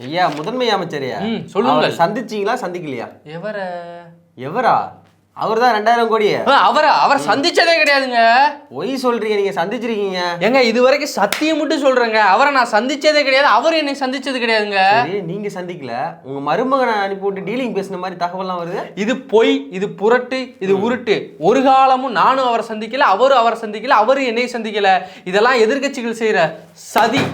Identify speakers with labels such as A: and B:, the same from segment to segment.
A: ஐயா முதன்மை அமைச்சரையா. அவரை சந்திச்சீங்களா சந்திக்கலையா?
B: எவர?
A: எவரா? அவர் தான் ரெண்டாயிரம் கோடி
B: அவரை? அவர் சந்திச்சதே கிடையாதுங்க.
A: பொய் சொல்றீங்க நீங்க சந்திச்சிருக்கீங்க.
B: ஏங்க இது வரைக்கும் சத்தியம் மட்டும் சொல்றேங்க. அவரை நான் சந்திச்சதே கிடையாது அவர் என்னை சந்திச்சது கிடையாதுங்க.
A: நீங்க சந்திக்கல. உங்க மருமகனை அனுப்பி விட்டு டீலிங் பேசின மாதிரி தகவல்லாம் வருது?
B: இது பொய் இது புரட்டு இது உருட்டு. ஒரு காலமும் நானும் அவரை சந்திக்கல அவரும் அவரை சந்திக்கல அவரும் என்னை சந்திக்கல. இதெல்லாம் எதிர்க்கட்சிகள் செய்யற சதி.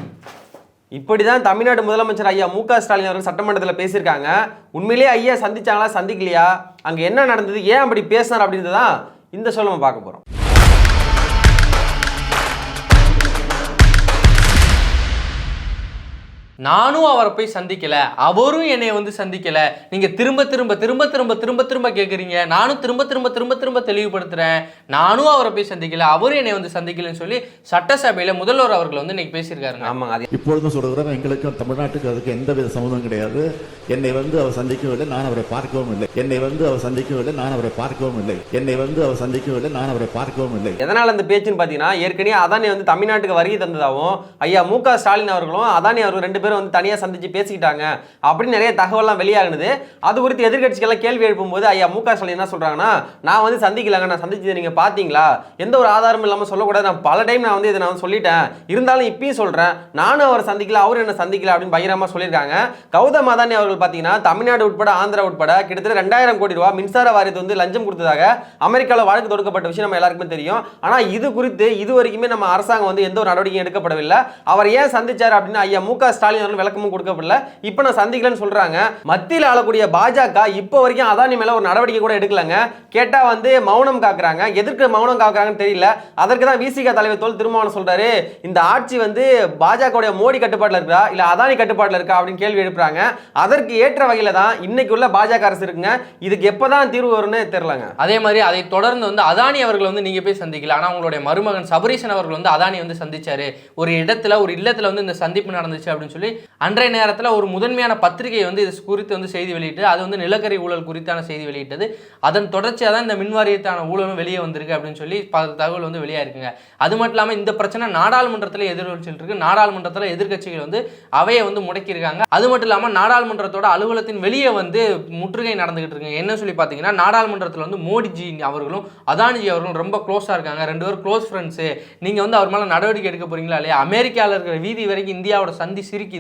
A: இப்படி தான் தமிழ்நாடு முதலமைச்சர் ஐயா மு க ஸ்டாலின் அவர்கள் சட்டமன்றத்தில் பேசியிருக்காங்க. உண்மையிலேயே ஐயா சந்திச்சாங்களா சந்திக்கலையா? அங்கே என்ன நடந்தது? ஏன் அப்படி பேசினார் அப்படின்றதான் இந்த சொல்ல நம்ம பார்க்க போகிறோம்
B: நானும் அவரை போய் சந்திக்கல. அவரும் என்னை வந்து சந்திக்கல. நீங்க திரும்ப திரும்ப திரும்ப திரும்ப திரும்ப திரும்ப கேக்குறீங்க. நானும் திரும்ப திரும்ப திரும்ப திரும்ப தெளிவுபடுத்துறேன். நானும் அவரை போய் சந்திக்கல. அவரும் என்னை வந்து சந்திக்கலன்னு சொல்லி சட்டசபையில முதல்வர் அவர்கள் வந்து இன்னைக்கு பேசியிருக்காருங்க.
A: ஆமாங்க அது
C: இப்பொழுதும் சொல்கிறேன் எங்களுக்கும் தமிழ்நாட்டுக்கு அதுக்கு எந்தவித சம்மந்தம் கிடையாது. என்னை வந்து அவர் சந்திக்கவில்லை நான் அவரை பார்க்கவும் இல்லை. என்னை வந்து அவர் சந்திக்கவில்லை நான் அவரை பார்க்கவும் இல்லை. என்னை வந்து அவர் சந்திக்கவில்லை நான் அவரை பார்க்கவும் இல்லை.
A: எதனால் அந்த பேச்சுன்னு பார்த்தீங்கன்னா ஏற்கனவே அதானி வந்து தமிழ்நாட்டுக்கு வருகை தந்ததாகவும் ஐயா மு க ஸ்டாலின் அவர்களும் அதானி அவர்கள் ரெண்டு பேரும் வந்து தனியாக சந்திச்சு பேசிக்கிட்டாங்க அப்படின்னு நிறைய தகவல்லாம் வெளியாகுது அது குறித்து எதிர்கட்சிகள்லாம் கேள்வி எழுப்பும்போது ஐயா மு க ஸ்டாலின் என்ன சொல்கிறாங்கன்னா நான் வந்து சந்திக்கலாங்க நான் சந்திச்சது நீங்கள் பார்த்தீங்களா எந்த ஒரு ஆதாரமும் இல்லாமல் சொல்லக்கூடாது. நான் பல டைம் நான் வந்து இதை நான் சொல்லிட்டேன். இருந்தாலும் இப்பயும் சொல்கிறேன் நானும் அவர் சந்திக்கல அவர் என்ன சந்திக்கல அப்படின்னு பயங்கரமாக சொல்லியிருக்காங்க. கௌதம் அதானி அவர்கள் பார்த்தீங்கன்னா தமிழ்நாடு உட்பட ஆந்திரா உட்பட கிட்டத்தட்ட ரெண்டாயிரம் கோடி ரூபா மின்சார வாரியத்தை வந்து லஞ்சம் கொடுத்ததாக அமெரிக்காவில் வழக்கு தொடுக்கப்பட்ட விஷயம் நம்ம எல்லாருக்குமே தெரியும். ஆனால் இது குறித்து இது வரைக்குமே நம்ம அரசாங்கம் வந்து எந்த ஒரு நடவடிக்கையும் எடுக்கப்படவில்லை. அவர் ஏன் சந்திச்சார் அப்படின்னு ஐயா மு க ஸ்டாலின் அவர்கள் விளக்கமும் கொடுக்கப்படல. இப்போ நான் சந்திக்கலன்னு சொல்றாங்க. மத்தியில் ஆளக்கூடிய பாஜக இப்போ வரைக்கும் அதானி மேல ஒரு நடவடிக்கை கூட எடுக்கலங்க. கேட்டா வந்து மௌனம் காக்குறாங்க. எதற்கு மௌனம் காக்குறாங்கன்னு தெரியல. அதற்கு தான் விசிக தலைவர் தோல் திருமாவளவன் சொல்றாரு. இந்த ஆட்சி வந்து பாஜகவுடைய மோடி கட்டுப்பாட்டில் இருக்கா? இல்ல அதானி கட்டுப்பாட்டில் இருக்கா? அப்படின்னு கேள்வி எழுப்புறாங்க. அதற்கு ஏற்ற வகையில தான் இன்னைக்கு உள்ள பாஜக அரசு இருக்குங்க. இதுக்கு எப்பதான் தீர்வு வரும்னு தெரியலங்க.
B: அதே மாதிரி அதை தொடர்ந்து வந்து அதானி அவர்கள் வந்து நீங்க போய் சந்திக்கல. ஆனா உங்களுடைய மருமகன் சபரீசன் அவர்கள் வந்து அதானி வந்து சந்திச்சாரு. ஒரு இடத்துல ஒரு இல்லத்துல வந்து இந்த சந்திப்பு நடந்துச்சு அப்படின்னு சொல்லி அன்றைய நேரத்தில் ஒரு முதன்மையான பத்திரிகை வந்து இது குறித்து வந்து செய்தி வெளியிட்டு அது வந்து நிலக்கரி ஊழல் குறித்தான செய்தி வெளியிட்டது. அதன் தொடர்ச்சியாக தான் இந்த மின்வாரியத்தான ஊழலும் வெளியே வந்திருக்கு அப்படின்னு சொல்லி பல தகவல் வந்து வெளியாயிருக்குங்க. அது மட்டும் இல்லாமல் இந்த பிரச்சனை நாடாளுமன்றத்தில் எதிர்வச்சிட்டு இருக்கு நாடாளுமன்றத்தில் எதிர்கட்சிகள் வந்து அவையை வந்து முடக்கியிருக்காங்க. அது மட்டும் இல்லாமல் நாடாளுமன்றத்தோட அலுவலகத்தின் வெளியே வந்து முற்றுகை நடந்துகிட்டு இருக்குங்க என்ன சொல்லி பார்த்தீங்கன்னா நாடாளுமன்றத்தில் வந்து மோடிஜி அவர்களும் அதானிஜி அவர்களும் ரொம்ப க்ளோஸாக இருக்காங்க. ரெண்டு பேரும் க்ளோஸ் ஃப்ரெண்ட்ஸு நீங்கள் வந்து அவர் மேலே நடவடிக்கை எடுக்க போறீங்களா இல்லையா? அமெரிக்காவில் இருக்கிற வீதி வரைக்கும் இந்தியாவோட சந்தி சிரிக்குது.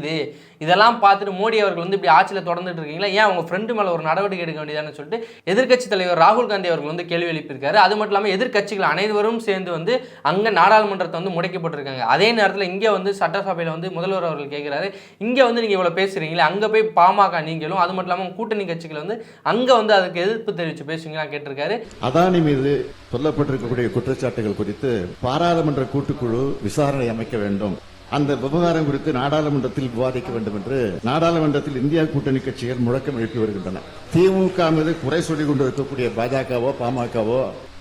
B: இதெல்லாம் பார்த்துட்டு மோடி அவர்கள் வந்து இப்படி ஆட்சியில் தொடர்ந்துட்டு இருக்கீங்களா? ஏன் அவங்க ஃப்ரெண்டு மேலே ஒரு நடவடிக்கை எடுக்க வேண்டியதான்னு சொல்லிட்டு எதிர்க்கட்சி தலைவர் ராகுல் காந்தி அவர்கள் வந்து கேள்வி எழுப்பியிருக்காரு. அது மட்டும் இல்லாமல் எதிர்க்கட்சிகள் அனைவரும் சேர்ந்து வந்து அங்கே நாடாளுமன்றத்தை வந்து முடக்கப்பட்டிருக்காங்க. அதே நேரத்தில் இங்கே வந்து சட்டசபையில் வந்து முதல்வர் அவர்கள் கேட்குறாரு இங்கே வந்து நீங்கள் இவ்வளோ பேசுகிறீங்களே அங்கே போய் பாமக நீங்களும் அது மட்டும் இல்லாமல் கூட்டணி கட்சிகள் வந்து அங்கே வந்து அதுக்கு எதிர்ப்பு தெரிவித்து பேசுவீங்களா கேட்டிருக்காரு.
C: அதானி மீது சொல்லப்பட்டிருக்கக்கூடிய குற்றச்சாட்டுகள் குறித்து பாராளுமன்ற கூட்டுக்குழு விசாரணை அமைக்க வேண்டும். அந்த விவகாரம் குறித்து நாடாளுமன்றத்தில் விவாதிக்க வேண்டும் என்று நாடாளுமன்றத்தில் இந்தியா கூட்டணி கட்சிகள் முழக்கம் எழுப்பி வருகின்றன. திமுக மீது குறை சொல்லிக் கொண்டிருக்கக்கூடிய பாஜகவோ பாமகவோ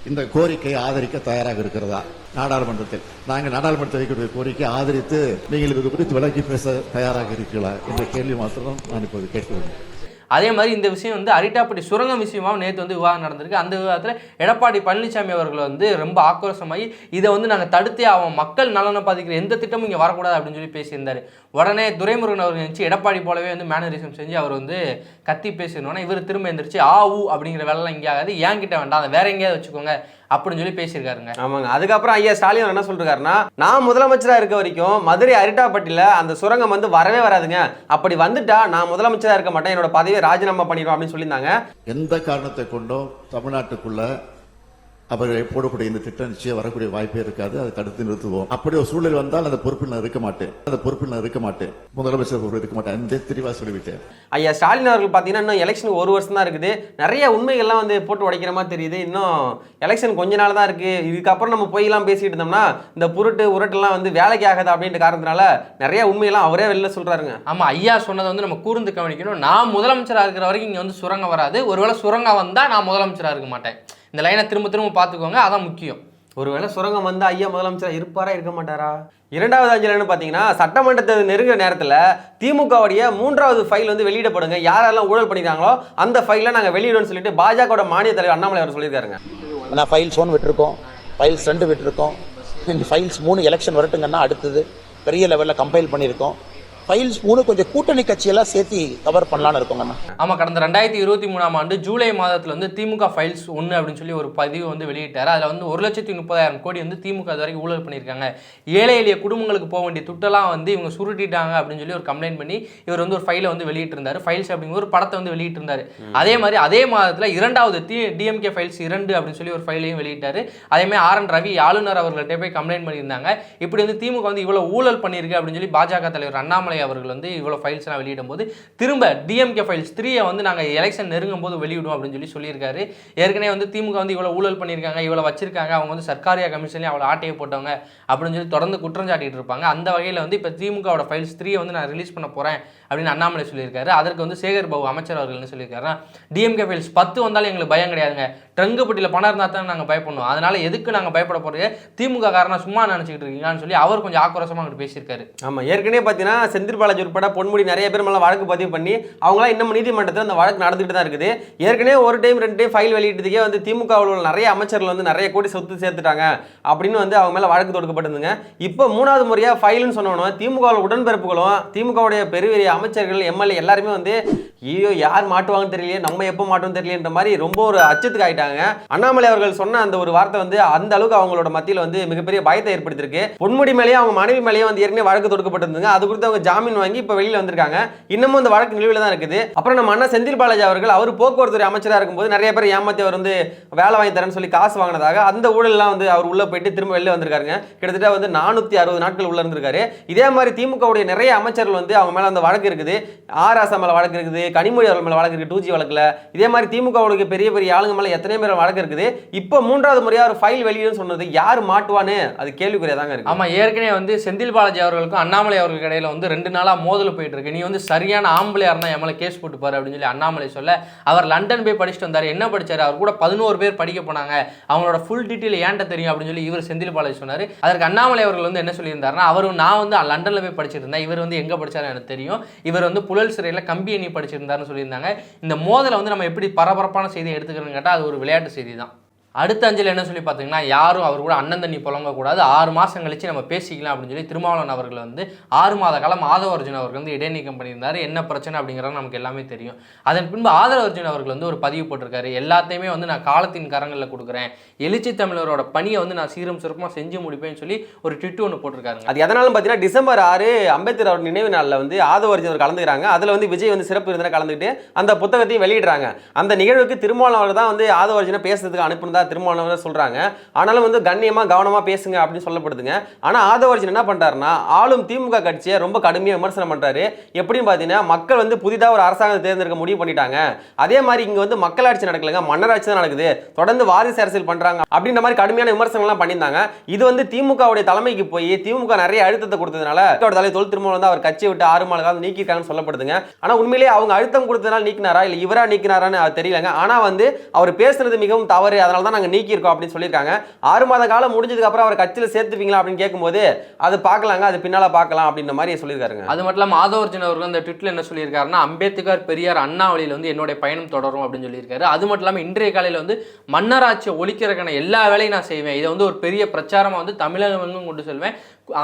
C: இந்த கோரிக்கையை ஆதரிக்க தயாராக இருக்கிறதா? நாடாளுமன்றத்தில். நாங்கள் நாடாளுமன்றத்தில் வைக்கக்கூடிய கோரிக்கையை ஆதரித்து நீங்கள் இது குறித்து விளக்கி பேச தயாராக இருக்கிறீர்களா? என்ற கேள்வி மாத்திரம் நான் இப்போது கேட்கிறேன்.
B: அதே மாதிரி இந்த விஷயம் வந்து அரிட்டாப்பட்டி சுரங்கம் விஷயமாவும் நேற்று வந்து விவாதம் நடந்திருக்கு. அந்த விவாதத்தில் எடப்பாடி பழனிசாமி அவர்கள் வந்து ரொம்ப ஆக்ரோஷமாகி இதை வந்து நாங்கள் தடுத்தே அவன் மக்கள் நலனை பாதிக்கிற எந்த திட்டமும் இங்கே வரக்கூடாது அப்படின்னு சொல்லி பேசியிருந்தார். உடனே துரைமுருகன் அவர்கள் நினச்சி எடப்பாடி போலவே வந்து மேனரிசம் செஞ்சு அவர் வந்து கத்தி பேசினோன்னா இவர் திரும்ப எந்திரிச்சு ஆ ஊ அப்படிங்கிற வேலைலாம் இங்கே ஆகாது. ஏன் கிட்ட வேண்டாம். அதை வேற எங்கேயாவது வச்சுக்கோங்க. அப்படின்னு சொல்லி பேசியிருக்காருங்க.
A: ஆமாங்க. அதுக்கப்புறம் ஐயா ஸ்டாலின் என்ன சொல்றாருன்னா நான் முதலமைச்சரா இருக்க வரைக்கும் மதுரை அரிட்டாப்பட்டியில அந்த சுரங்கம் வந்து வரவே வராதுங்க. அப்படி வந்துட்டா நான் முதலமைச்சரா இருக்க மாட்டேன். என்னோட பதவியை ராஜினாமா பண்ணிடுவோம் அப்படின்னு சொல்லியிருந்தாங்க.
C: எந்த காரணத்தை கொண்டும் தமிழ்நாட்டுக்குள்ள அவர்கள் போடக்கூடிய இந்த திட்டம் நிச்சயம் வரக்கூடிய வாய்ப்பே இருக்காது. அதை தடுத்து நிறுத்துவோம். அப்படி ஒரு சூழல் வந்தால் அந்த பொறுப்பில் நான் இருக்க மாட்டேன். அந்த பொறுப்பில் நான் இருக்க மாட்டேன். முதலமைச்சர் பொறுப்பில் இருக்க மாட்டேன். இந்த தெளிவா சொல்லிவிட்டேன்.
A: ஐயா ஸ்டாலின் அவர்கள் பார்த்தீங்கன்னா இன்னும் எலெக்ஷன் ஒரு வருஷம் தான் இருக்குது. நிறைய உண்மைகள்லாம் வந்து போட்டு உடைக்கிற மாதிரி தெரியுது. இன்னும் எலெக்ஷன் கொஞ்ச நாள் தான் இருக்கு. இதுக்கப்புறம் நம்ம பொய்லாம் பேசிட்டு இருந்தோம்னா இந்த புருட்டு உருட்டெல்லாம் வந்து வேலைக்கு ஆகாது அப்படின்ற காரணத்தினால நிறைய உண்மையெல்லாம் அவரே வெளில சொல்றாருங்க.
B: ஆமாம் ஐயா சொன்னதை வந்து நம்ம கூர்ந்து கவனிக்கணும். நான் முதலமைச்சராக இருக்கிற வரைக்கும் இங்கே வந்து சுரங்கம் வராது. ஒருவேளை சுரங்கம் வந்தால் நான் முதலமைச்சராக இருக்க மாட்டேன். இந்த லைனை திரும்ப திரும்ப பார்த்துக்கோங்க அதான் முக்கியம்.
A: ஒருவேளை சுரங்கம் வந்து ஐயா முதலமைச்சர் இருப்பாரா இருக்க மாட்டாரா? இரண்டாவது அஞ்சலன்னு பார்த்தீங்கன்னா சட்டமன்றத்தை நெருங்குற நேரத்தில் திமுகவுடைய மூன்றாவது ஃபைல் வந்து வெளியிடப்படுங்க. யாரெல்லாம் ஊழல் பண்ணிருக்காங்களோ அந்த ஃபைலை நாங்கள் வெளியிடுவோம்னு சொல்லிட்டு பாஜகவோட மாநில தலைவர் அண்ணாமலை அவர் சொல்லியிருக்காருங்க.
D: நான் ஃபைல்ஸ் ஒன்று விட்டுருக்கோம். ஃபைல்ஸ் ரெண்டு விட்டுருக்கோம். இந்த ஃபைல்ஸ் மூணு எலெக்ஷன் வரட்டுங்கன்னா அடுத்தது பெரிய லெவலில் கம்பைல் பண்ணியிருக்கோம். ஃபைல்ஸ் மூணு கொஞ்சம் கூட்டணி கட்சியெல்லாம் சேர்த்து கவர் பண்ணலாம்னு இருக்கோங்கண்ணா
B: ஆமாம் கடந்த ரெண்டாயிரத்தி இருபத்தி மூணாம் ஆண்டு ஜூலை மாதத்தில் வந்து திமுக ஃபைல்ஸ் ஒன்று அப்படின்னு சொல்லி ஒரு பதிவு வந்து வெளியிட்டார். அதில் வந்து ஒரு லட்சத்தி முப்பதாயிரம் கோடி வந்து திமுக இது வரைக்கும் ஊழல் பண்ணியிருக்காங்க. ஏழை எளிய குடும்பங்களுக்கு போக வேண்டிய துட்டெல்லாம் வந்து இவங்க சுருட்டிட்டாங்க அப்படின்னு சொல்லி ஒரு கம்ப்ளைண்ட் பண்ணி இவர் வந்து ஒரு ஃபைலை வந்து வெளியிட்டிருந்தார். ஃபைல்ஸ் அப்படிங்கிற ஒரு படத்தை வந்து வெளியிட்டிருந்தாரு. அதே மாதிரி அதே மாதத்தில் இரண்டாவது தி டிஎம்கே ஃபைல்ஸ் இரண்டு அப்படின்னு சொல்லி ஒரு ஃபைலையும் வெளியிட்டார். அதே மாதிரி ஆர் என் ரவி ஆளுநர் அவர்கள்ட்ட போய் கம்ப்ளைண்ட் பண்ணியிருந்தாங்க. இப்படி வந்து திமுக வந்து இவ்வளோ ஊழல் பண்ணியிருக்கு அப்படின்னு சொல்லி பாஜக தலைவர் அண்ணாமலை அவர்கள் வந்து இவ்வளோ ஃபைல்ஸ் வெளியிடும் போது திரும்ப டிஎம்கே ஃபைல்ஸ் த்ரீயை வந்து நாங்கள் எலெக்ஷன் நெருங்கும் போது வெளியிடும் அப்படின்னு சொல்லி சொல்லியிருக்காரு. ஏற்கனவே வந்து திமுக வந்து இவ்வளோ ஊழல் பண்ணியிருக்காங்க இவ்வளோ வச்சிருக்காங்க அவங்க வந்து சர்க்காரியா கமிஷன்லேயும் அவ்வளோ ஆட்டையை போட்டவங்க அப்படின்னு சொல்லி தொடர்ந்து குற்றம் சாட்டிட்டு இருப்பாங்க. அந்த வகையில் வந்து இப்போ திமுகவோட ஃபைல்ஸ் த்ரீயை வந்து நான் ரிலீஸ் பண்ண போகிறேன் அப்படின்னு அண்ணாமலை சொல்லியிருக்காரு. அதற்கு வந்து சேகர் பாபு அமைச்சர் அவர்கள் என்ன சொல்லியிருக்காருன்னா டிஎம்கே ஃபைல்ஸ் பத்து வந்தாலும் எங்களுக்கு பயம் கிடையாதுங்க. ட்ரங்குப்பட்டியில் பணம் இருந்தால் தான் நாங்கள் பயப்படணும். அதனால் எதுக்கு நாங்கள் பயப்பட போகிறது திமுக காரணம் சும்மா நினச்சிக்கிட்டு இருக்கீங்கன்னு சொல்லி அவர் கொஞ்சம் ஆக்ரோஷமாக அங்கிட்டு பேசியிருக்காரு.
A: ஆமாம் ஏற்கனவே பார்த்தீங்கன்னா செந்தில் பாலாஜி உட்பட பொன்முடி நிறைய பேர் மேலே வழக்கு பதிவு பண்ணி அவங்களாம் இன்னும் நீதிமன்றத்தில் அந்த வழக்கு நடந்துகிட்டு தான் இருக்குது. ஏற்கனவே ஒரு டைம் ரெண்டு டைம் ஃபைல் வெளியிட்டதுக்கே வந்து திமுக உள்ள நிறைய அமைச்சர்கள் வந்து நிறைய கோடி சொத்து சேர்த்துட்டாங்க அப்படின்னு வந்து அவங்க மேலே வழக்கு தொடுக்கப்பட்டிருந்துங்க. இப்போ மூணாவது முறையாக ஃபைல்னு சொன்னோன்னா திமுகவில் உடன்பிறப்புகளும் திமுகவுடைய பெரிய பெரிய அமைச்சர்கள் எம்எல்ஏ எல்லாருமே வந்து ஐயோ யார் மாட்டுவாங்கன்னு தெரியலையே நம்ம எப்போ மாட்டோம் தெரியலன்ற மாதிரி ரொம்ப ஒரு அச்சத்துக்கு ஆயிட்டாங்க. அண்ணாமலை அவர்கள் சொன்ன அந்த ஒரு வார்த்தை வந்து அந்த அளவுக்கு அவங்களோட மத்தியில் வந்து மிகப்பெரிய பயத்தை ஏற்படுத்திருக்கு பொன்முடி மேலேயே அவங்க மனைவி மேலேயே வந்து ஏற்கனவே வழக்கு தொடுக்கப்பட்டிருந்தாங்க அது குறித்து அவங்க ஜாமீன் வாங்கி இப்போ வெளியில் வந்திருக்காங்க. இன்னமும் அந்த வழக்கு நிலுவையில் தான் இருக்குது. அப்புறம் நம்ம அண்ணா செந்தில் பாலாஜி அவர்கள் அவர் போக்குவரத்து அமைச்சராக இருக்கும்போது நிறைய பேர் ஏமாத்தி அவர் வந்து வேலை வாங்கி தரேன்னு சொல்லி காசு வாங்கினதாக அந்த ஊழல்லாம் வந்து அவர் உள்ளே போயிட்டு திரும்ப வெளியில் வந்திருக்காருங்க. கிட்டத்தட்ட வந்து நானூற்றி அறுபது நாட்கள் உள்ள இருந்திருக்காரு. இதே மாதிரி திமுகவுடைய நிறைய அமைச்சர்கள் வந்து அவங்க மேலே அந்த வழக்கு இருக்குது. ஆர் ஆசா மேலே வழக்கு இருக்குது. கனிமொழி அவர்கள் மேலே வழக்கு இருக்குது. டூ ஜி வழக்கில். இதே மாதிரி திமுகவுடைய பெரிய பெரிய ஆளுங்க மேலே எத்தனை பேர் வழக்கு இருக்குது. இப்போ மூன்றாவது முறையாக ஒரு ஃபைல் வெளியிடுன்னு சொன்னது யார் மாட்டுவான்னு? அது கேள்விக்குறையாக தாங்க இருக்கு.
B: ஆமா ஏற்கனவே வந்து செந்தில் பாலாஜி அவர்களுக்கும் அண்ணாமலை அவர்களுக்கு இடையில வந்து ரெண்டு நாளாக மோதல் போயிட்டு இருக்கு. நீ வந்து சரியான ஆம்பளையாக இருந்தால் என் கேஸ் போட்டு பாரு அப்படின்னு சொல்லி அண்ணாமலை சொல்ல அவர் லண்டன் போய் படிச்சுட்டு வந்தார். என்ன படித்தார் அவர் கூட பதினோரு பேர் படிக்க போனாங்க. அவங்களோட ஃபுல் டீட்டெயில் ஏன்ட்ட தெரியும் அப்படின்னு சொல்லி இவர் செந்தில் பாலாஜி சொன்னார். அதற்கு அண்ணாமலை அவர்கள் வந்து என்ன சொல்லியிருந்தாருன்னா அவரும் நான் வந்து லண்டனில் போய் படிச்சிருந்தேன் இவர் வந்து எங்கே படித்தாரு எனக்கு தெரியும். இவர் வந்து புழல் சிறையில் கம்பி எண்ணி படிச்சிருந்தாருன்னு சொல்லியிருந்தாங்க. இந்த மோதலை வந்து நம்ம எப்படி பரபரப்பான செய்தியை எடுத்துக்கிறோன்னு கேட்டால் அது ஒரு விளையாட்டு செய்தி தான் அடுத்த அஞ்சல் என்ன சொல்லி பார்த்தீங்கன்னா யாரும் அவர் கூட அண்ணன் தண்ணி புலங்கக்கூடாது ஆறு மாதம் கழிச்சு நம்ம பேசிக்கலாம் அப்படின்னு சொல்லி திருமாவளவன் அவர்கள் வந்து ஆறு மாத காலம் ஆதவர்ஜுன் அவர்கள் வந்து இடைநீக்கம் பண்ணியிருந்தார். என்ன பிரச்சனை அப்படிங்கிறது நமக்கு எல்லாமே தெரியும். அதன் பின்பு ஆதவர்ஜுன் அவர்கள் வந்து ஒரு பதிவு போட்டிருக்காரு. எல்லாத்தையுமே வந்து நான் காலத்தின் கரங்களில் கொடுக்குறேன். எழுச்சி தமிழரோட பணியை வந்து நான் சீரும் சிறப்பாக செஞ்சு முடிப்பேன்னு சொல்லி ஒரு ட்விட்டு ஒன்று போட்டிருக்காருங்க.
A: அது எதனாலும் பார்த்தீங்கன்னா டிசம்பர் ஆறு அம்பேத்கர் அவர் நினைவு நாளில் வந்து ஆதவர்ஜுன் அவர் கலந்துக்கிறாங்க. அதில் வந்து விஜய் வந்து சிறப்பு இருந்தால் கலந்துக்கிட்டு அந்த புத்தகத்தையும் வெளியிடுறாங்க. அந்த நிகழ்வுக்கு திருமாவளவர் தான் வந்து ஆதவர்ஜுனை பேசுறதுக்கு அனுப்புனதா திருமணம் சொல்றாங்க. ஆனாலும் வந்து கண்ணியமாக கவனமாக பேசுங்க அப்படின்னு சொல்லப்படுதுங்க. ஆனால் ஆதவர்ஜன் என்ன பண்ணுறாருன்னா ஆளும் திமுக கட்சியை ரொம்ப கடுமையாக விமர்சனம் பண்ணுறாரு எப்படின்னு பார்த்தீங்கன்னா மக்கள் வந்து புதிதாக ஒரு அரசாங்கத்தை தேர்ந்தெடுக்க முடிவு பண்ணிட்டாங்க. அதே மாதிரி இங்கே வந்து மக்களாட்சி நடக்கலைங்க மன்னராட்சி தான் நடக்குது. தொடர்ந்து வாரிசு அரசியல் பண்றாங்க அப்படின்ற மாதிரி கடுமையான விமர்சனங்கள்லாம் பண்ணியிருந்தாங்க. இது வந்து திமுகவுடைய தலைமைக்கு போய் திமுக நிறைய அழுத்தத்தை கொடுத்ததுனால தலை தலைவர் திருமணம் வந்து அவர் கட்சியை விட்டு ஆறு மாத காலம் நீக்கிருக்காங்கன்னு சொல்லப்படுதுங்க. ஆனால் உண்மையிலேயே அவங்க அழுத்தம் கொடுத்ததுனால நீக்கினாரா இல்லை இவரா நீக்கினாரான்னு தெரியலங்க. ஆனா வந்து அவர் பேசுனது மிகவும் தவறு. அதனால தான் நாங்கள் நீக்கியிருக்கோம் அப்படின்னு சொல்லியிருக்காங்க. ஆறு மாத காலம் முடிஞ்சதுக்கு அப்புறம் அவர் கட்சியில் சேர்த்துப்பீங்களா அப்படின்னு கேட்கும்போது அது பார்க்கலாங்க அது பின்னால் பார்க்கலாம் அப்படின்ற மாதிரி சொல்லியிருக்காருங்க.
B: அது மட்டும் இல்லாமல் ஆதவர்ஜன் அவர்கள் அந்த ட்விட்டில் என்ன சொல்லியிருக்காருன்னா அம்பேத்கர் பெரியார் அண்ணா வழியில் வந்து என்னுடைய பயணம் தொடரும் அப்படின்னு சொல்லியிருக்காரு. அது மட்டும் இல்லாமல் இன்றைய காலையில் வந்து மன்னராட்சியை ஒழிக்கிறதுக்கான எல்லா வேலையும் நான் செய்வேன். இதை வந்து ஒரு பெரிய பிரச்சாரமாக வந்து தமிழகம் கொண்டு செல்வேன்.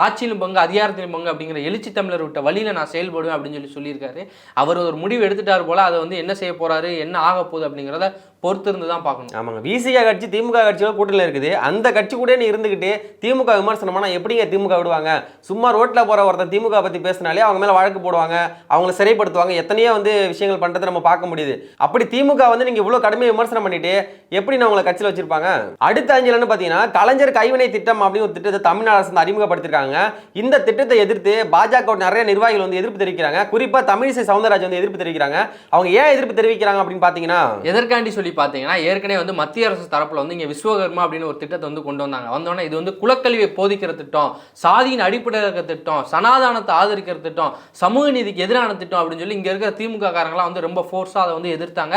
B: ஆட்சியிலும் பங்கு அதிகாரத்திலும் பங்கு அப்படிங்கிற எழுச்சி தமிழர் விட்ட வழியில் நான் செயல்படுவேன் அப்படின்னு சொல்லி சொல்லியிருக்காரு. அவர் ஒரு முடிவு எடுத்துட்டார் போல அதை வந்து என்ன செய்ய போறாரு என்ன ஆக போகுது அப்படிங்கிறத பொறுத்திருந்து தான் பார்க்கணும்.
A: ஆமாங்க. விசிகா கட்சி திமுக கட்சியோட கூட்டணியில் இருக்குது. அந்த கட்சி கூட நீ இருந்துக்கிட்டு திமுக விமர்சனம் பண்ணா எப்படிங்க திமுக விடுவாங்க? சும்மா ரோட்ல போற ஒருத்தர் திமுக பத்தி பேசினாலே அவங்க மேலே வழக்கு போடுவாங்க அவங்கள சிறைப்படுத்துவாங்க எத்தனையோ வந்து விஷயங்கள் பண்றதை நம்ம பார்க்க முடியுது. அப்படி திமுக வந்து நீங்க இவ்வளவு கடுமையாக விமர்சனம் பண்ணிட்டு எப்படி நான் உங்களை கட்சியில் வச்சிருப்பாங்க? அடுத்த அஞ்சலன்னு பார்த்தீங்கன்னா கலைஞர் கைவினை திட்டம் அப்படின்னு ஒரு திட்டத்தை தமிழ்நாடு அரசு அறிமுகப்படுத்தி இருக்காங்க. இந்த திட்டத்தை எதிர்த்து பாஜக நிறைய நிர்வாகிகள் வந்து எதிர்ப்பு தெரிவிக்கிறாங்க. குறிப்பா தமிழிசை சவுந்தரராஜ் வந்து எதிர்ப்பு தெரிவிக்கிறாங்க. அவங்க ஏன் எதிர்ப்பு தெரிவிக்கிறாங்க அப்படின்னு பார்த்தீங்கன்னா
B: எதற்காண்டி சொல்லி பார்த்தீங்கன்னா ஏற்கனவே வந்து மத்திய அரசு தரப்புல வந்து இங்கே விஸ்வகர்மா அப்படின்னு ஒரு திட்டத்தை வந்து கொண்டு வந்தாங்க. வந்தோடனே இது வந்து குலக்கல்வியை போதிக்கிற திட்டம் சாதியின் அடிப்படையில் இருக்கிற திட்டம் சனாதானத்தை ஆதரிக்கிற திட்டம் சமூக நீதிக்கு எதிரான திட்டம் அப்படின்னு சொல்லி இங்கே இருக்கிற திமுக காரங்களாம் வந்து ரொம்ப ஃபோர்ஸாக அதை வந்து எதிர்த்தாங்க.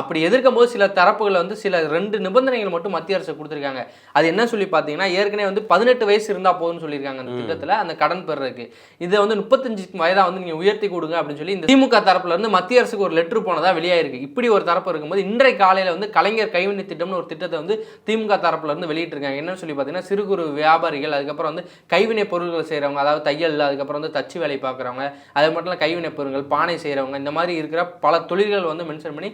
B: அப்படி எதிர்க்கும் போது சில தரப்புகள் வந்து சில ரெண்டு நிபந்தனைகள் மட்டும் மத்திய அரசு கொடுத்துருக்காங்க. அது என்ன சொல்லி பார்த்தீங்கன்னா ஏற்கனவே வந்து பதினெட்டு வயசு இருந்தால் போதும்னு சொல்லியிருக்காங்க அந்த திட்டத்தில் அந்த கடன் பெறதுக்கு. இதை வந்து முப்பத்தஞ்சு வயதா வந்து நீங்கள் உயர்த்தி கொடுங்க அப்படின்னு சொல்லி இந்த திமுக தரப்புல இருந்து மத்திய அரசுக்கு ஒரு லெட்டர் போனதா வெளியாயிருக்கு. இப்படி ஒரு தரப்பு இருக்கும்போது இன்றைய காலையில் வந்து கலைஞர் கைவினை திட்டம்னு ஒரு திட்டத்தை வந்து திமுக தரப்புல இருந்து வெளியிட்டிருக்காங்க. என்னன்னு சொல்லி பார்த்தீங்கன்னா சிறு குறு வியாபாரிகள் அதுக்கப்புறம் வந்து கைவினை பொருட்கள் செய்கிறவங்க அதாவது தையல் அதுக்கப்புறம் வந்து தச்சு வேலை பார்க்குறவங்க அது மட்டும் இல்லை கைவினை பொருட்கள் பானை செய்கிறவங்க இந்த மாதிரி இருக்கிற பல தொழில்கள் வந்து மென்ஷன் பண்ணி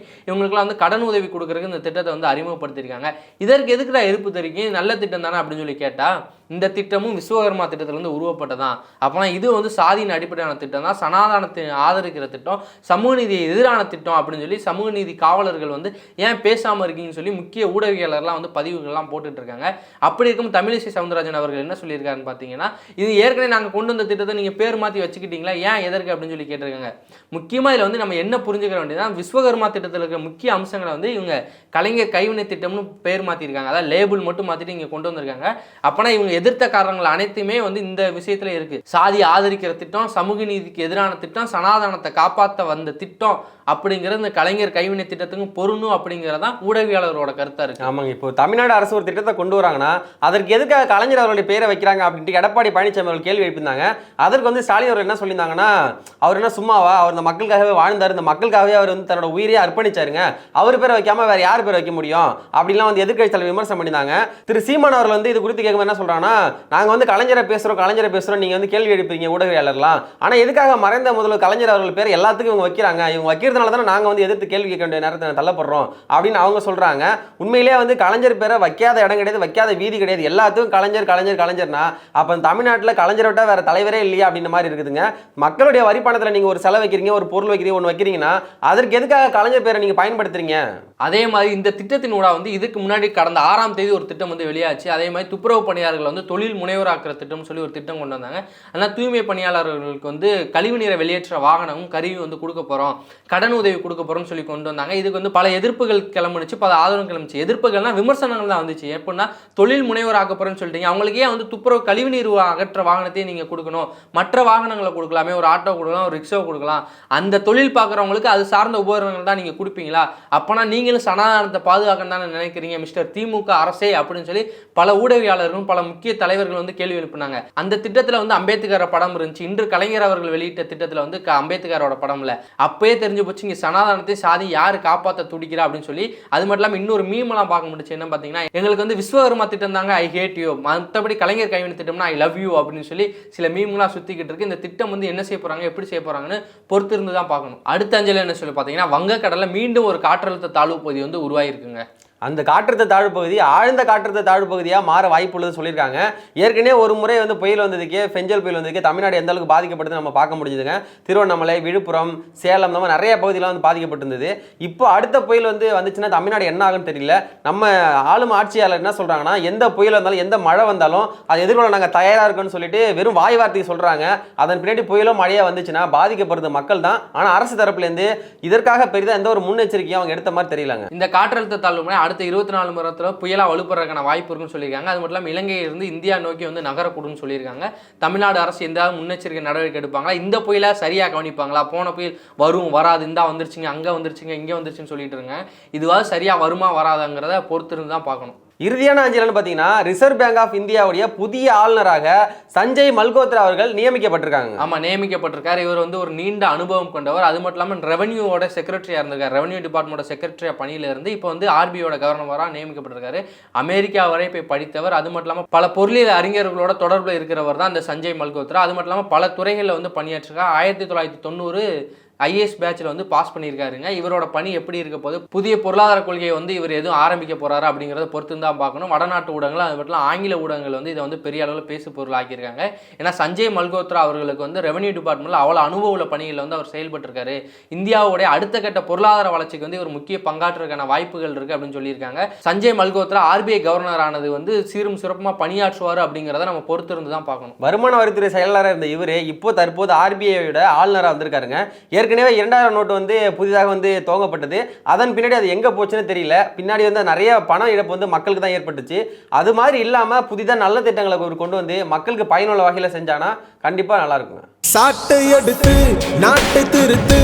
B: இவங்களுக்குலாம் வந்து கடன் உதவி கொடுக்குறதுக்கு இந்த திட்டத்தை வந்து அறிமுகப்படுத்தியிருக்காங்க. இதற்கு எதுக்குடா எதிர்ப்பு தெரிவிக்கும் நல்ல திட்டம் தானே அப்படின்னு சொல்லி கேட்டால் இந்த திட்டமும் விஸ்வகர்மா திட்டத்திலிருந்து உருவப்பட்டதான். அப்போனா இது வந்து சாதியின் அடிப்படையான திட்டம் தான். சனாதானத்தை ஆதரிக்கிற திட்டம் சமூக நீதி எதிரான திட்டம் அப்படின்னு சொல்லி சமூக நீதி காவலர்கள் வந்து ஏன் பேசாமல் இருக்கீங்கன்னு சொல்லி முக்கிய ஊடகவியலர்லாம் வந்து பதிவுகள்லாம் போட்டுட்டு இருக்காங்க அப்படி இருக்கும் தமிழிசை சவுந்தரராஜன் அவர்கள் என்ன சொல்லியிருக்காருன்னு பார்த்தீங்கன்னா இது ஏற்கனவே நாங்கள் கொண்டு வந்த திட்டத்தை நீங்கள் பேர் மாற்றி வச்சுக்கிட்டீங்களா? ஏன் எதற்கு அப்படின்னு சொல்லி கேட்டிருக்காங்க. முக்கியமாக இதில் வந்து நம்ம என்ன புரிஞ்சுக்கிற வேண்டியதுனா விஸ்வகர்மா திட்டத்தில் இருக்கிற முக்கிய அம்சங்களை வந்து இவங்க கலைஞர் கைவினை திட்டம்னு பேர் மாற்றிருக்காங்க அதாவது லேபிள் மட்டும் மாற்றிட்டு இங்கே கொண்டு வந்திருக்காங்க. அப்போனா இவங்க எதிர்த்த காரணங்கள் அனைத்துமே வந்து இந்த விஷயத்துல இருக்குது சாதி ஆதரிக்கிற திட்டம் சமூக நீதிக்கு எதிரான திட்டம் சனாதனத்தை காப்பாற்ற வந்த திட்டம் அப்படிங்கிற இந்த கலைஞர் கைவினை திட்டத்துக்கும் பொருணும் அப்படிங்கிறதான் ஊடகவியாளரோட கருத்தாக இருக்குது
A: ஆமாங்க. இப்போ தமிழ்நாடு அரசு ஒரு திட்டத்தை கொண்டு வராங்கன்னா அதற்கு எதுக்காக கலைஞர் அவர்களுடைய பேரை வைக்கிறாங்க அப்படின்ட்டு எடப்பாடி பழனிசாமி அவர்கள் கேள்வி எழுப்பியிருந்தாங்க. அதற்கு வந்து ஸ்டாலின் அவர்கள் என்ன சொல்லியிருந்தாங்கன்னா அவர் என்ன சும்மாவா? அவர் இந்த மக்களுக்காகவே வாழ்ந்தார். இந்த மக்களுக்காகவே அவர் வந்து தன்னோட உயிரையே அர்ப்பணிச்சாருங்க. அவர் பேரை வைக்காம வேற யார் பேர் வைக்க முடியும்? அப்படிலாம் வந்து எதிர்கட்சி தலைவர் விமர்சனம் பண்ணியிருந்தாங்க. திரு சீமான் அவர்கள் வந்து இது குறித்து கேட்கும் என்ன சொல்றாங்கன்னா நாங்கள் வந்து கலைஞரை பேசுகிறோம் கலைஞரை பேசுறோம் நீங்கள் வந்து கேள்வி எழுப்பீங்க ஊடகவியாளர்லாம் ஆனால் எதுக்காக மறைந்த முதல்வர் கலைஞர் அவர்கள் பேர் எல்லாத்துக்கும் இவங்க வைக்கிறாங்க? இவங்க வைக்கிறதுனால தானே நாங்கள் வந்து எதிர்த்து கேள்வி கேட்க வேண்டிய நேரத்தில் தள்ளப்படுறோம் அப்படின்னு அவங்க சொல்கிறாங்க உண்மையிலேயே வந்து கலைஞர் பேரை வைக்காத இடம் கிடையாது வைக்காத வீதி கிடையாது. எல்லாத்துக்கும் கலைஞர் கலைஞர் கலைஞர்னா அப்போ தமிழ்நாட்டில் கலைஞரை விட்டால் வேறு தலைவரே இல்லையா அப்படின்ற மாதிரி இருக்குதுங்க. மக்களுடைய வரி நீங்கள் ஒரு செலவு வைக்கிறீங்க ஒரு பொருள் வைக்கிறீங்க ஒன்று வைக்கிறீங்கன்னா அதற்கு எதுக்காக கலைஞர் பேரை நீங்கள் பயன்படுத்துறீங்க?
B: அதே மாதிரி இந்த திட்டத்தினூடா வந்து இதுக்கு முன்னாடி கடந்த ஆறாம் தேதி ஒரு திட்டம் வந்து வெளியாச்சு. அதே மாதிரி துப்புரவு பணியாளர்கள் வந்து தொழில் முனைவராக்குற திட்டம்னு சொல்லி ஒரு திட்டம் கொண்டு வந்தாங்க. ஆனால் தூய்மை பணியாளர்களுக்கு வந்து கழிவுநீரை வெளியேற்ற வாகனமும் கருவி வந்து கொடுக்க போகிறோம் கடன் உதவி கொடுக்க போகிறோம்னு சொல்லி கொண்டு வந்தாங்க. இதுக்கு வந்து பல எதிர்ப்புகள் கிளம்புனுச்சு பல ஆதரவு கிளம்புச்சு எதிர்ப்புகள்னா விமர்சனங்கள் தான் வந்துச்சு. எப்படின்னா தொழில் முனைவர் போகிறேன்னு சொல்லிட்டீங்க. அவங்களுக்கே வந்து துப்புரவு கழிவுநீர் அகற்ற வாகனத்தையும் நீங்கள் கொடுக்கணும். மற்ற வாகனங்களை கொடுக்கலாமே. ஒரு ஆட்டோ கொடுக்கலாம் ஒரு ரிக்ஷா கொடுக்கலாம். அந்த தொழில் பார்க்குறவங்களுக்கு அது சார்ந்த உபகரணங்கள் தான் நீங்கள் கொடுப்பீங்களா? அப்போனா நீங்களும் சனாதனத்தை பாதுகாக்கணும் தானே நினைக்கிறீங்க மிஸ்டர் திமுக அரசே அப்படின்னு சொல்லி பல ஊடகவியாளர்களும் பல முக்கிய முக்கிய தலைவர்கள் வந்து கேள்வி எழுப்பினாங்க அந்த திட்டத்தில் வந்து அம்பேத்கர் படம் இருந்துச்சு. இன்று கலைஞர் அவர்கள் வெளியிட்ட திட்டத்தில் வந்து க- அம்பேத்கரோட படம் இல்லை அப்பயே தெரிஞ்சு போச்சு இங்கே சனாதனத்தை சாதி யார் காப்பாற்ற துடிக்கிறா அப்படின்னு சொல்லி. அது மட்டும் இல்லாமல் இன்னொரு மீமெல்லாம் பார்க்க முடிச்சு என்ன பார்த்தீங்கன்னா எங்களுக்கு வந்து விஸ்வகர்மா திட்டம் தாங்க ஐ ஹேட் யூ மற்றபடி கலைஞர் கைவினை திட்டம்னா ஐ லவ் யூ அப்படின்னு சொல்லி சில மீம்லாம் சுற்றிக்கிட்டு இருக்கு. இந்த திட்டம் வந்து என்ன செய்ய போகிறாங்க எப்படி செய்ய போகிறாங்கன்னு பொறுத்து இருந்து தான் பார்க்கணும். அடுத்த அஞ்சலி என்ன சொல்லி பார்த்தீங்கன்னா வங்கக்கடலில் மீண்டும் ஒரு காற்றழுத்த தாழ்வு பகுதி வந்து உருவாகிருக்குங்க
A: அந்த காற்றழுத்த தாழ்வு பகுதி ஆழ்ந்த காற்றழுத்த தாழ்வு பகுதியாக மாற வாய்ப்பு உள்ளது சொல்லியிருக்காங்க. ஏற்கனவே ஒரு முறை வந்து புயல் வந்ததுக்கே பெஞ்சல் புயல் வந்ததுக்கே தமிழ்நாடு எந்த அளவுக்கு பாதிக்கப்படுது நம்ம பார்க்க முடியுதுங்க திருவண்ணாமலை விழுப்புரம் சேலம் இந்த மாதிரி நிறைய பகுதியெலாம் வந்து பாதிக்கப்பட்டிருந்தது. இப்போ அடுத்த புயல் வந்து வந்துச்சுன்னா தமிழ்நாடு என்ன ஆகும்னு தெரியல. நம்ம ஆளும் ஆட்சியாளர் என்ன சொல்கிறாங்கன்னா எந்த புயல் வந்தாலும் எந்த மழை வந்தாலும் அதை எதிர்கொள்ள நாங்கள் தயாராக இருக்கோம்னு சொல்லிட்டு வெறும் வாய் வார்த்தைக்கு சொல்கிறாங்க அதன் பின்னாடி புயலோ மழையாக வந்துச்சுன்னா பாதிக்கப்படுறது மக்கள் தான். ஆனால் அரசு தரப்புலேருந்து இதற்காக பெரிதாக எந்த ஒரு முன்னெச்சரிக்கையும் அவங்க எடுத்த மாதிரி தெரியலங்க.
B: இந்த காற்றழுத்த தாழ்வு அடுத்த இருபத்தி நாலு மணி நேரத்தில் புயலாக வலுப்படுறதுக்கான வாய்ப்பு இருக்குன்னு சொல்லியிருக்காங்க. அது மட்டும் இல்லாமல் இலங்கையிலிருந்து இந்தியா நோக்கி வந்து நகரக்கூடும்னு சொல்லியிருக்காங்க. தமிழ்நாடு அரசு எந்த முன்னெச்சரிக்கை நடவடிக்கை எடுப்பாங்களா? இந்த புயலை சரியாக கவனிப்பாங்களா? போன புயல் வரும் வராது இந்தா வந்துருச்சுங்க அங்கே வந்துருச்சுங்க இங்கே வந்துருச்சுன்னு சொல்லிட்டு இருங்க. இதுவாது சரியாக வருமா வராதாங்கிறத பொறுத்திருந்து தான் பார்க்கணும்.
A: இறுதியான அஞ்சலன்னு பார்த்தீங்கன்னா ரிசர்வ் பேங்க் ஆஃப் இந்தியாவுடைய புதிய ஆளுநராக சஞ்சய் மல்கோத்ரா அவர்கள் நியமிக்கப்பட்டிருக்காங்க.
B: ஆமாம் நியமிக்கப்பட்டிருக்காரு. இவர் வந்து ஒரு நீண்ட அனுபவம் கொண்டவர். அது மட்டும் இல்லாமல் ரெவன்யூவோட செக்ரட்டரியாக இருந்திருக்காரு. ரெவன்யூ டிபார்ட்மெண்ட்டோட செக்ரட்டரியாக பணியில் இருந்து இப்போ வந்து ஆர்பிஐயோட கவர்னராக நியமிக்கப்பட்டிருக்காரு. அமெரிக்கா வரை போய் படித்தவர். அது மட்டும் இல்லாமல் பல பொருளியல் அறிஞர்களோட தொடர்பில் இருக்கிறவர் தான் இந்த சஞ்சய் மல்கோத்ரா. அது மட்டும் இல்லாமல் பல துறைகளில் வந்து பணியாற்றிருக்கார். ஆயிரத்தி தொள்ளாயிரத்தி தொண்ணூறு ஐஏஎஸ் பேட்சில் வந்து பாஸ் பண்ணியிருக்காருங்க. இவரோட பணி எப்படி இருக்க போது புதிய பொருளாதார கொள்கையை வந்து இவர் எதுவும் ஆரம்பிக்க போகிறாரு அப்படிங்கிறத பொறுத்து தான் பார்க்கணும். வடநாட்டு ஊடகங்கள் அது மட்டும் ஆங்கில ஊடகங்கள் வந்து இதை வந்து பெரிய அளவில் பேசு பொருள் ஆக்கியிருக்காங்க ஏன்னா சஞ்சய் மல்கோத்ரா அவர்களுக்கு வந்து ரெவன்யூ டிபார்ட்மெண்ட்டில் அவ்வளோ அனுபவ உள்ள பணிகளில் வந்து அவர் செயல்பட்டிருக்காரு. இந்தியாவுடைய அடுத்த கட்ட பொருளாதார வளர்ச்சிக்கு வந்து இவர் முக்கிய பங்காற்றுறதுக்கான வாய்ப்புகள் இருக்குது அப்படின்னு சொல்லியிருக்காங்க. சஞ்சய் மல்கோத்ரா ஆர்பிஐ கவர்னர் ஆனது வந்து சீரும் சிறப்பமாக பணியாற்றுவார் அப்படிங்கிறத நம்ம பொறுத்து இருந்து தான் பார்க்கணும்.
A: வருமான வரித்துறை செயலாளராக இருந்த இவர் இப்போ தற்போது ஆர்பிஐயோட ஆளுநராக வந்திருக்காருங்க. ஏற்கனவே இரண்டாயிரம் நோட்டு வந்து புதிதாக வந்து துவங்கப்பட்டது. அதன் பின்னாடி அது எங்கே போச்சுன்னு தெரியல. பின்னாடி வந்து நிறைய பண இழப்பு வந்து மக்களுக்கு தான் ஏற்பட்டுச்சு. அது மாதிரி இல்லாமல் புதிதாக நல்ல திட்டங்களை அவர் கொண்டு வந்து மக்களுக்கு பயனுள்ள வகையில் செஞ்சானா கண்டிப்பாக நல்லா இருக்குங்க.
E: சாட்டை எடுத்து நாட்டை திருத்து.